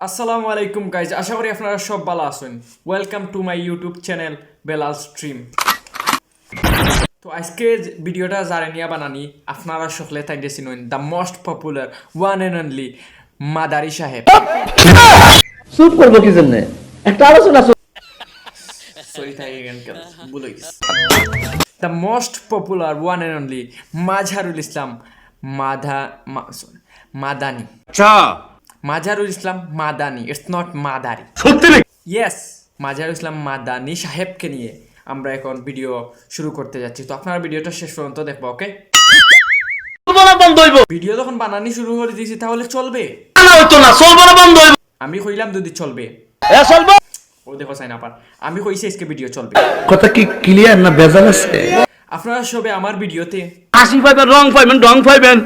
আসসালামু আলাইকুম গাইজ আশা করি আপনারা সব ভালো আছেন। Welcome to my YouTube channel Belal stream তো আজকে ভিডিওটা যারা নিয়ে বানানি আপনারা সকলে তাই চিনুন the most popular one and only Madari সাহেব। চুপ করব কি জন্য? একটা আলোচনা সরি তাই গেছি। The most popular one and only Mazharul Islam মাধা মা- মাদানি। আচ্ছা মাঝারুল ইসলাম মাদানি ইটস নট মাদারি। সত্যি ইয়েস মাজারুল ইসলাম মাদানি সাহেবকে নিয়ে আমরা এখন ভিডিও শুরু করতে যাচ্ছি। তো আপনারা ভিডিওটা শেষ পর্যন্ত দেখব ওকে বন্ধ হইব। ভিডিও যখন বানানি শুরু করে দিয়েছি তাহলে চলবে। না হইতো না চলবো না বন্ধ হইব। আমি কইলাম যদি চলবে। এ চলবো ও দেখো সাইন আপার। আমি কইছি আজকে ভিডিও চলবে। কথা কি ক্লিয়ার না ভেজাল আছে? আপনারা সবে আমার ভিডিওতে হাসি পাইবেন রং পাইবেন রং পাইবেন।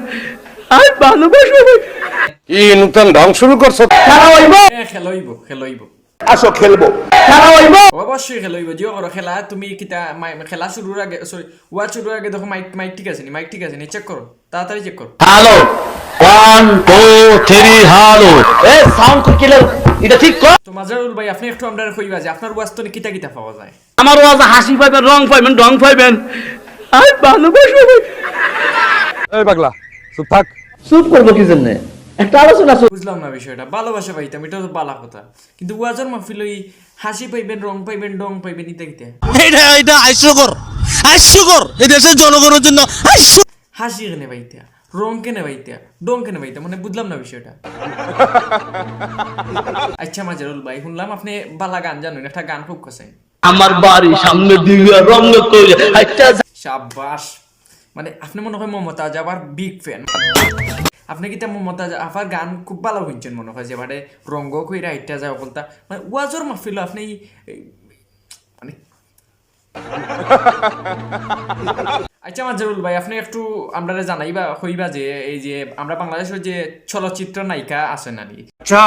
আর ভালোবাসবো ই নতুন ঢং শুরু করছ? খেলা হইব? এ, খেলইব খেলইব আসো খেলব। খেলা হইব? অবশ্যই খেলইব জিও করো খেলা। তুমি কিতা খেলা শুরুর আগে সরি ওয়াচ শুরুর আগে দেখো মাইক মাইক ঠিক আছে নি? মাইক ঠিক আছে নি? চেক করো তাড়াতাড়ি চেক করো। Hello. One two three hello. A sound killer এটা ঠিক কর। তো মাজারুল ভাই আপনি একটু আমরা কইবা যে আপনার তো কিতা কিতা পাওয়া যায়? আমার ওয়াজ হাসি পাইবেন রং পাইবেন রং পাইবেন। আর ভালোবাসবো এই পাগলা চুপ থাক। চুপ করব কি জন্য? একটা আলোচনা বুঝলাম না বিষয়টা। ভালোবাসা পাইতাম এটা তো বালা কথা। কিন্তু ওয়াজর মাহফিল ওই হাসি পাইবেন রং পাইবেন ডং পাইবেন ইত্যাদি ইত্যাদি এটা এটা হাস্যকর। হাস্যকর। এই দেশের জনগণের জন্য হাস্য হাসি কেনে পাইতা রং কেনে পাইতা ডং কেনে পাইতা মানে বুঝলাম না বিষয়টা। আচ্ছা মাজারুল ভাই শুনলাম আপনি বালা গান জানেন একটা গান খুব কছেন আমার বাড়ি সামনে দিয়ে রং করে হাইটা সাব্বাস। মানে আপনি মনে হয় মমতাজ আবার বিগ ফ্যান আপনি কি তা মমতাজ আবার গান খুব ভালো শুনছেন মনে হয় যে এবারে রঙ্গ কইরা হাইটা যায় বলতা মানে ওয়াজর মাহফিল আপনি মানে আচ্ছা মাজরুল ভাই আপনি একটু আমরা জানাইবা হইবা যে এই যে আমরা বাংলাদেশের যে চলচ্চিত্র নায়িকা আছেন আর আচ্ছা।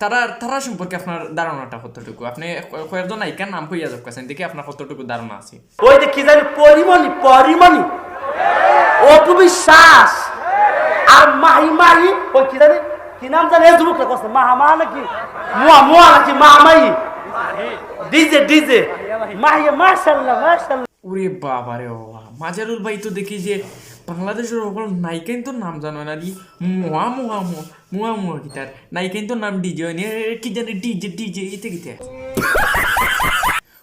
তারা তারা সম্পর্কে আপনার ধারণাটা কতটুকু? আপনি কয়েকজন নায়িকার নাম কইয়া যাক কাছেন দেখি আপনার কতটুকু ধারণা আছে। ওই যে কি জানি পরিমণি পরিমণি। অপবিশ্বাস। মাহি মাহি ওই কি জানি? কি নাম জানি? যুবকটা কষ্ট মাহামা নাকি? মুয়া মুয়া নাকি মাহামাই ডিজে ডিজে। মাহি মাশাল্লাহ মাশাল্লাহ। ওরে বাবা রে বাবা। মাজারুল ভাই তো দেখি যে বাংলাদেশের ওপর নায়িকাইন তোর নাম জানো না রি। মুয়া মুয়া মুয়া মুয়া গিটার নায়িকাইন তোর? নাম ডিজে এ, কি জানি ডিজে ডিজে ইতে গিতে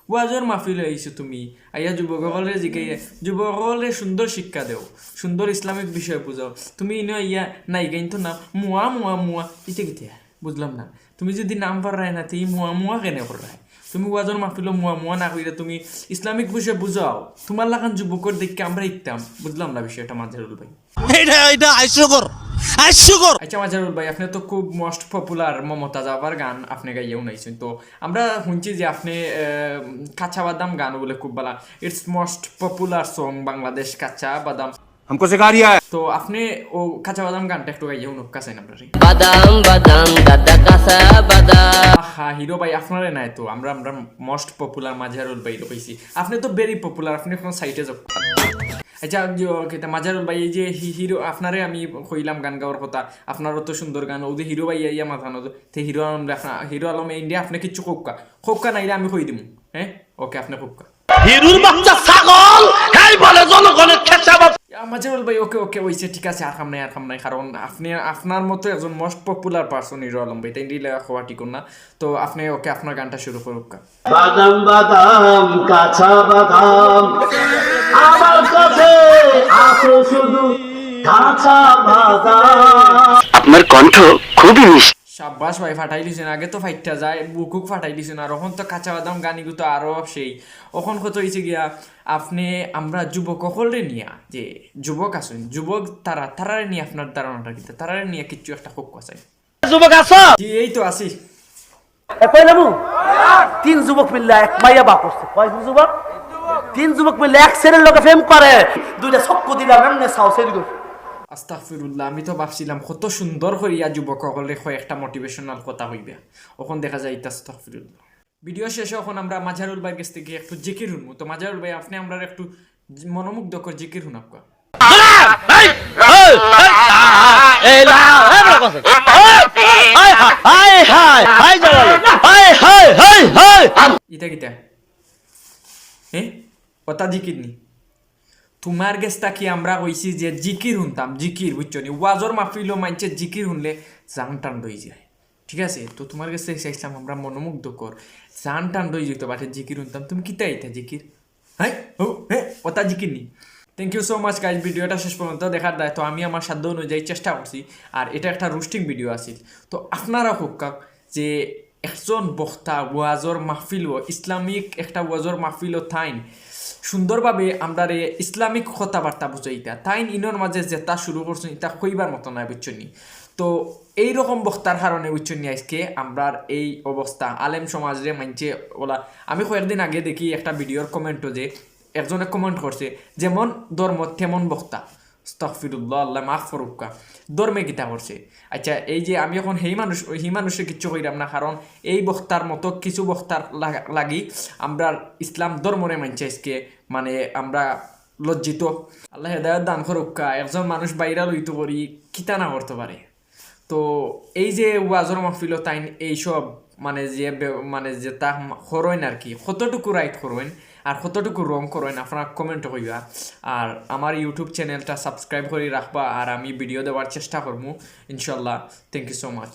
ওয়াজর মাহফিল আইছো তুমি। আইয়া যুবকসকলে জিকে যুবকসকলে সুন্দর শিক্ষা দেও সুন্দর ইসলামিক বিষয় বুঝাও তুমি ইনো ইয়া নাই কিন্ত না মুয়া মুয়া মুয়া ইতে গিতে বুঝলাম না। তুমি যদি নাম পারাই না তুই মুয়া মুয়া কেনে করাই তুমি ওয়াজর মাহফিল মুয়া মুয়া না কইরা তুমি ইসলামিক বিষয় বুঝাও তোমার লাগান যুবকর দেখকে আমরা ইকতাম বুঝলাম না বিষয়টা মাঝারুল ভাই? এটা এটা আচ্ছা ভাই আপনি তো খুব মোস্ট পপুলার মমতা যাবার গান আপনি গাইয়েও নাইছেন তো আমরা শুনছি যে আপনি কাঁচা বাদাম গান বলে খুব ভালো it's most popular song Bangladesh Kacha Badam. हमको सिखा रिया है তো আপনি ও কাঁচা বাদাম গানটা একটু গাইয়ে উনুক কাছেন আপনার বাদাম বাদাম দাদা কাঁচা বাদাম আহা হিরো ভাই আপনারে নাই তো আমরা আমরা মোস্ট পপুলার মাঝারুল ভাই কইছি আপনি তো ভেরি পপুলার আপনি কোন সাইটে যাও আচ্ছা যে- কেতা মাঝারুল ভাই এই যে হি- হিরো আপনারে আমি কইলাম গান গাওয়ার কথা আপনারও তো সুন্দর গান ওদের হিরো ভাই ইয়া মাথানো তে হিরো আলম আপনার হিরো আলম ইন্ডিয়া আপনি কিচ্ছু কোক্কা কোক্কা নাইলে আমি কই দিমু হ্যাঁ ওকে আপনি কোক্কা হিরুর বাচ্চা ওকে ওকে ওইছে ঠিক আছে আর খাম নাই আর খাম নাই কারণ আপনি আপনার মতো একজন most popular person hero Alam ভাই তাই হওয়া ঠিক না। তো আপনি ওকে আপনার গানটা শুরু করুক। বাদাম বাদাম কাঁচা বাদাম। আমার কাছে আসো শুধু কাঁচা বাদাম। আপনার কণ্ঠ খুবই মিষ্টি। সাব্বাস ভাই ফাটাই দিছেন আগে তো ফাইটটা যায় বুকুক ফাটাই দিছেন আর এখন তো কাঁচা বাদাম গানিগু তো আরও সেই। এখন কত হয়েছে গিয়া আপনি আমরা যুবক সকলে নিয়া যে যুবক আছেন যুবক তারা তারারে নিয়ে আপনার ধারণাটা কিন্তু তারারে নিয়ে কিচ্ছু একটা খুব কথা যুবক আছো? এই তো কইলামু তিন যুবক মিললে এক মাইয়া বাপ করছে যুবক? তিন যুবক মিললে এক ছেলের লোকে ফেম করে। দুইটা চক্কু দিলাম এমনি সাউ সেরি গো আস্তাকফিরুল্লাহ আমি তো ভাবছিলাম কত সুন্দর করিয়া যুবক হলে একটা মোটিভেশনাল কথা হইবে ওখন দেখা যায় আস্তাকফিরুল্লাহ ভিডিও শেষে এখন আমরা মাঝারুল ভাইয়ের কাছ থেকে একটু জিকির শুনব তো মাঝারুল ভাই আপনি আমরা একটু মনোমুগ্ধ মনোমুগ্ধকর জিকির শুন আপকা ইটা কিতা হ্যাঁ কথা জিকির নি তোমার গেছটা কি আমরা কইছি যে জিকির শুনতাম, জিকির, বুঝছ নি? ওয়াজর মাহফিলও মানছে জিকির শুনলে জান টান রই যায়। ঠিক আছে? তো তোমার কাছে চাইছিলাম আমরা মনোমুগ্ধ কর জান টান রই যেত, বাটে জিকির শুনতাম। তুমি কিতা আইতা জিকির? হ্যাঁ ও হ্যাঁ ওটা জিকির নি? Thank you so much guys ভিডিওটা শেষ পর্যন্ত দেখার দায়। তো আমি আমার সাধ্য অনুযায়ী চেষ্টা করছি। আর এটা একটা রুস্টিং ভিডিও আছিল। তো আপনারা কাক যে একজন বক্তা ওয়াজর মাহফিল, ইসলামিক একটা ওয়াজর মাহফিল থাইন সুন্দরভাবে আমরা রে ইসলামিক কথাবার্তা বুঝাইতা তাই ইনোর মাঝে যেটা শুরু করছেন এটা কইবার মতো নয় বুঝছনি তো এই রকম বক্তার কারণে বুঝছনি আজকে আমরার এই অবস্থা আলেম সমাজরে মানছে ওলা, আমি কয়েকদিন আগে দেখি একটা ভিডিওর কমেন্টও যে, একজনে কমেন্ট করছে যেমন ধর্ম তেমন বক্তা। স্তফিরুল্লাহ আল্লাহ মাফ ফরুক্কা ধর্মে গীতা করছে আচ্ছা এই যে আমি এখন সেই মানুষ সেই মানুষে কিচ্ছু কইরাম না, কারণ এই বক্তার মতো কিছু বক্তার লাগা- আমরা ইসলাম ধর্মরে মানছে আজকে। মানে আমরা লজ্জিত। আল্লাহ হেদায়ত দান করুক্কা একজন মানুষ বাইরা লইতে করি কিতা না করতে পারে। তো এই যে ওয়াজর মাহফিল তাইন এইসব মানে যে মানে যে তা করইন আর কি, কতটুকু রাইট করইন আর কতটুকু রং করেন, আপনারা কমেন্ট কইবা আর আমার ইউটিউব চ্যানেলটা সাবস্ক্রাইব করে রাখবা, আর আমি ভিডিও দেওয়ার চেষ্টা করব ইনশাল্লাহ থ্যাংক ইউ সো মাচ